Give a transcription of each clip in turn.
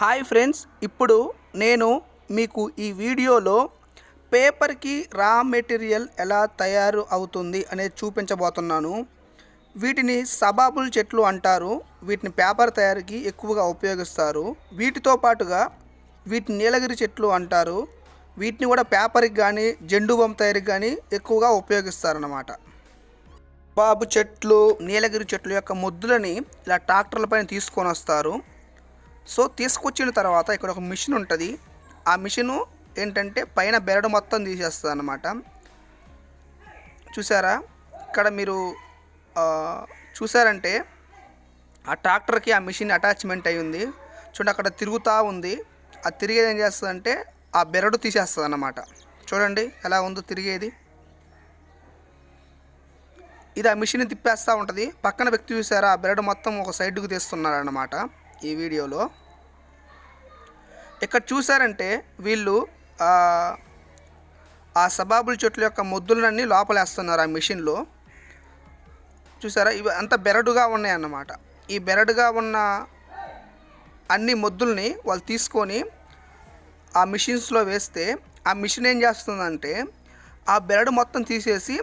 Hi friends ఇప్పుడు నేను మీకు ఈ వీడియోలో పేపర్కి రా మెటీరియల్ ఎలా తయారు అవుతుంది అనేది చూపించబోతున్నాను. వీటిని సబాబుల్ చెట్లు అంటారు. వీటిని పేపర్ తయారీకి ఎక్కువగా ఉపయోగిస్తారు. వీటితో పాటుగా వీటిని నీలగిరి చెట్లు అంటారు. వీటిని కూడా పేపర్కి కానీ జెండు బొమ్మ తయారీకి కానీ ఎక్కువగా ఉపయోగిస్తారన్నమాట. బాబు చెట్లు నీలగిరి చెట్లు యొక్క ముద్దులని ఇలా ట్రాక్టర్ల పైన తీసుకొని వస్తారు సో తీసుకొచ్చిన తర్వాత ఇక్కడ ఒక మిషన్ ఉంటుంది. ఆ మిషను ఏంటంటే పైన బెరడు మొత్తం తీసేస్తుంది అనమాట చూసారా? ఇక్కడ మీరు చూసారంటే ఆ ట్రాక్టర్కి ఆ మిషన్ అటాచ్మెంట్ అయి ఉంది చూడండి అక్కడ తిరుగుతూ ఉంది. ఆ తిరిగేది ఏం చేస్తుందంటే ఆ బెరడు తీసేస్తుంది అన్నమాట చూడండి ఎలా ఉందో తిరిగేది. ఇది ఆ మిషన్ తిప్పేస్తూ ఉంటుంది. పక్కన వ్యక్తి చూసారా? ఆ బెరడు మొత్తం ఒక సైడ్కి తీస్తున్నారు అన్నమాట ఈ వీడియోలో ఇక్కడ చూసారంటే వీళ్ళు ఆ, సబాబుల చెట్ల యొక్క మొద్దులన్నీ లోపలేస్తున్నారు ఆ మిషన్లో. చూసారా? ఇవి అంత బెరడుగా ఉన్నాయన్నమాట. ఈ బెరడుగా ఉన్న అన్ని మొద్దుల్ని వాళ్ళు తీసుకొని ఆ మిషన్స్లో వేస్తే ఆ మిషన్ ఏం చేస్తుందంటే ఆ బెరడు మొత్తం తీసేసి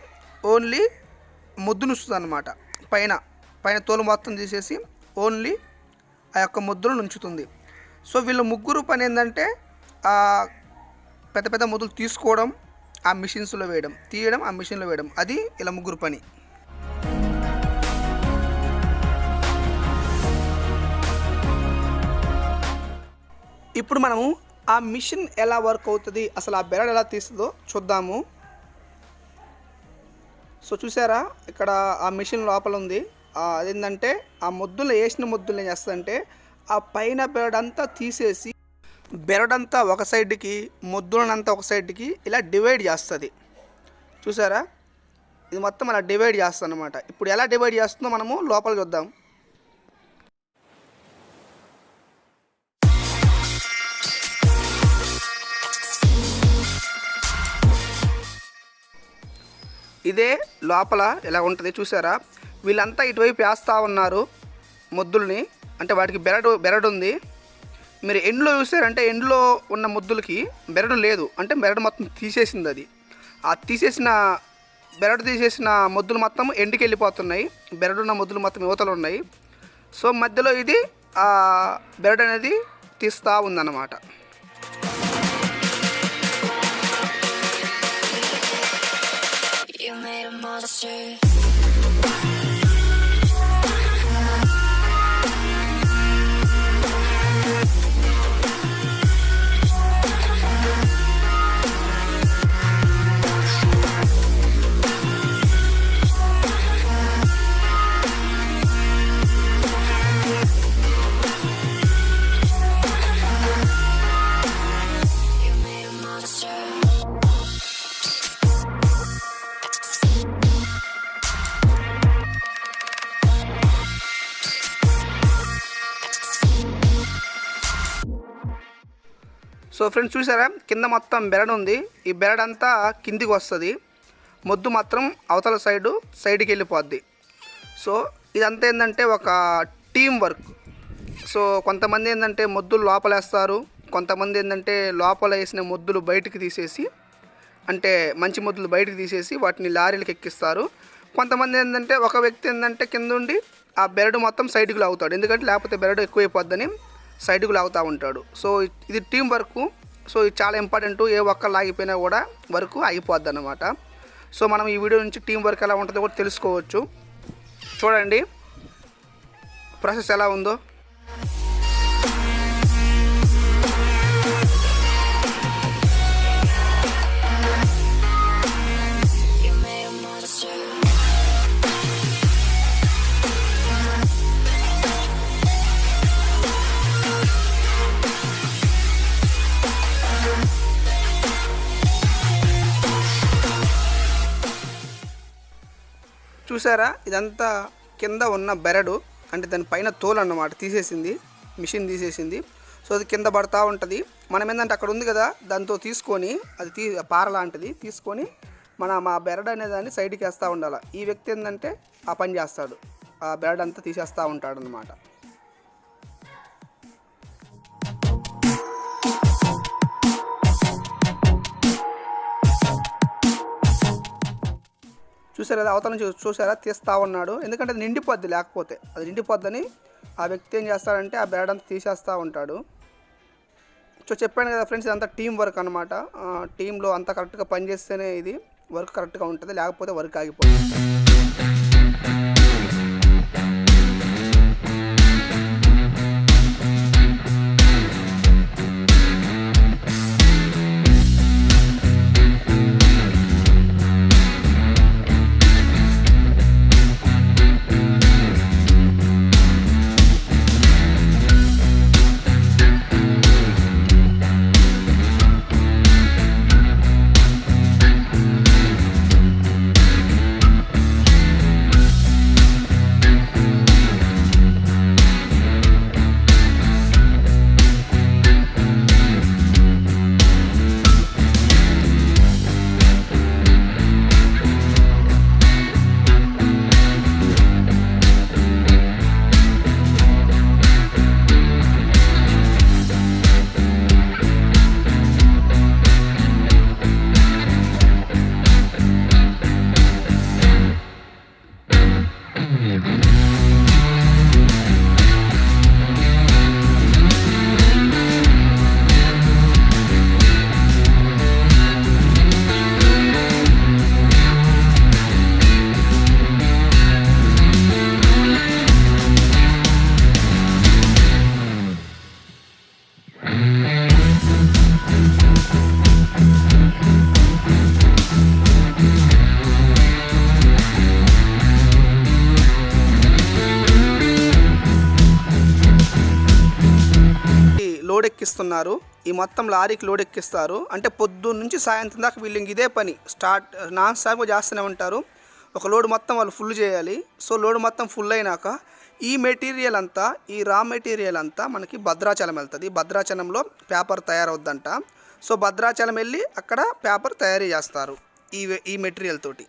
ఓన్లీ ముద్దునుస్తుంది అనమాట పైన పైన తోలు మొత్తం తీసేసి ఓన్లీ ఆ యొక్క ముద్రను ఉంచుతుంది. సో వీళ్ళు ముగ్గురు పని ఏంటంటే పెద్ద పెద్ద ముద్రలు తీసుకోవడం ఆ మిషన్స్లో వేయడం తీయడం ఆ మిషన్లో వేయడం. అది ఇలా ముగ్గురు పని. ఇప్పుడు మనము ఆ మిషన్ ఎలా వర్క్ అవుతుంది అసలు ఆ బెరడ్ ఎలా తీస్తుందో చూద్దాము. సో చూసారా? ఇక్కడ ఆ మిషన్ లోపల ఉంది. అదేంటంటే ఆ ముద్దులు వేసిన ముద్దులు ఏం చేస్తుందంటే ఆ పైన బెరడంతా తీసేసి బెరడంతా ఒక సైడ్కి ముద్దులనంతా ఒక సైడ్కి ఇలా డివైడ్ చేస్తుంది. చూసారా? ఇది మొత్తం అలా డివైడ్ చేస్తుంది అనమాట ఇప్పుడు ఎలా డివైడ్ చేస్తుందో మనము లోపల చూద్దాం. ఇదే లోపల ఇలా ఉంటుంది చూసారా? వీళ్ళంతా ఇటువైపు వేస్తూ ఉన్నారు ముద్దుల్ని. అంటే వాటికి బెరడు బెరడు ఉంది మీరు ఎండ్లో చూసారంటే ఎండ్లో ఉన్న ముద్దులకి బెరడు లేదు. అంటే బెరడు మొత్తం తీసేసింది అది. ఆ తీసేసిన బెరడు తీసేసిన ముద్దులు మొత్తం ఎండుకి వెళ్ళిపోతున్నాయి బెరడున్న ముద్దులు మొత్తం యువతలు ఉన్నాయి సో మధ్యలో ఇది ఆ బెరడు అనేది తీస్తూ ఉందన్నమాట. You made a monster. So friends చూసారా కింద మొత్తం బెరడు ఉంది. ఈ బెరడంతా అంతా కిందికి వస్తుంది. మొద్దు మాత్రం అవతల సైడు సైడ్కి వెళ్ళిపోద్ది. సో ఇదంతా ఏంటంటే ఒక టీం వర్క్. సో కొంతమంది ఏంటంటే మొద్దులు లోపలేస్తారు. కొంతమంది ఏంటంటే లోపల వేసిన మొద్దులు బయటికి తీసేసి అంటే మంచి మొద్దులు బయటకు తీసేసి వాటిని లారీలకు ఎక్కిస్తారు. కొంతమంది ఏంటంటే ఒక వ్యక్తి ఏంటంటే కింద ఉండి ఆ బెరడు మొత్తం సైడ్కి లాగుతాడు. ఎందుకంటే లేకపోతే బెరడు ఎక్కువైపోద్దని సైడ్కు లాగుతూ ఉంటాడు. సో ఇది టీం వర్క్. సో ఇది చాలా ఇంపార్టెంట్. ఏ ఒక్కరు లాగిపోయినా కూడా వర్క్ అయిపోద్ది అనమాట సో మనం ఈ వీడియో నుంచి టీం వర్క్ ఎలా ఉంటుందో కూడా తెలుసుకోవచ్చు. చూడండి. ప్రాసెస్ ఎలా ఉందో. చూసారా? ఇదంతా కింద ఉన్న బెరడు అంటే దాని పైన తోలు అన్నమాట తీసేసింది మిషన్ తీసేసింది. సో అది కింద పడతా ఉంటుంది. మనం ఏంటంటే అక్కడ ఉంది కదా దాంతో తీసుకొని అది తీ పార లాంటిది తీసుకొని మన మా బెరడ్ అనే దాన్ని సైడ్కి వేస్తూ ఉండాలి. ఈ వ్యక్తి ఏంటంటే ఆ పని చేస్తాడు. ఆ బెరడ్ అంతా తీసేస్తూ ఉంటాడు అనమాట చూసారు కదా అవతల నుంచి చూసారా తీస్తా ఉన్నాడు. ఎందుకంటే అది నిండిపోద్ది లేకపోతే. అది నిండిపోద్దని ఆ వ్యక్తి ఏం చేస్తాడంటే ఆ బ్యాడ్ అంతా తీసేస్తూ ఉంటాడు. సో చెప్పాను కదా ఫ్రెండ్స్ ఇదంతా టీం వర్క్ అనమాట టీంలో అంతా కరెక్ట్గా పనిచేస్తేనే ఇది వర్క్ కరెక్ట్గా ఉంటుంది లేకపోతే వర్క్ ఆగిపోతుంది. ఎక్కిస్తున్నారు ఈ మొత్తం లారీకి లోడ్ ఎక్కిస్తారు అంటే పొద్దున్న నుంచి సాయంత్రం దాకా వీళ్ళు ఇదే పని. స్టార్ట్ నాన్ స్టాప్గా చేస్తూనే ఉంటారు. ఒక లోడ్ మొత్తం వాళ్ళు ఫుల్ చేయాలి. సో లోడ్ మొత్తం ఫుల్ అయినాక ఈ మెటీరియల్ అంతా ఈ రా మెటీరియల్ అంతా మనకి భద్రాచలం వెళ్తుంది. భద్రాచలంలో పేపర్ తయారవుద్దంట. సో భద్రాచలం వెళ్ళి అక్కడ పేపర్ తయారీ చేస్తారు. ఈ ఈ మెటీరియల్ తోటి.